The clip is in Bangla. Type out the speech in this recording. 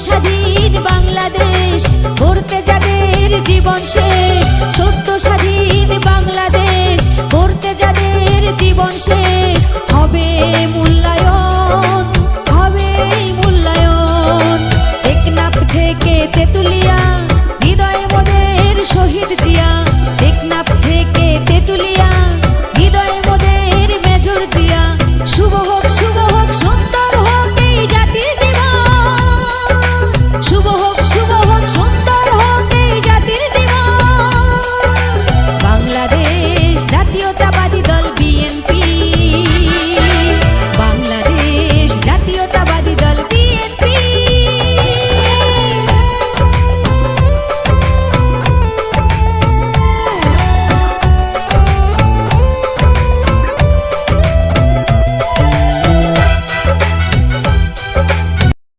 স্বাধীন বাংলাদেশ করতে যাদের জীবন শেষ, সত্য স্বাধীন বাংলাদেশ করতে যাদের জীবন শেষ, হবে মূল্যায়ন হবে মূল্যায়ন। একনাপ থেকে তেতুলিয়া, হৃদয় মোদের শহীদ জিয়া। একনাপ থেকে তেতুলিয়া, হৃদয় মোদের মেজর জিয়া। শুভ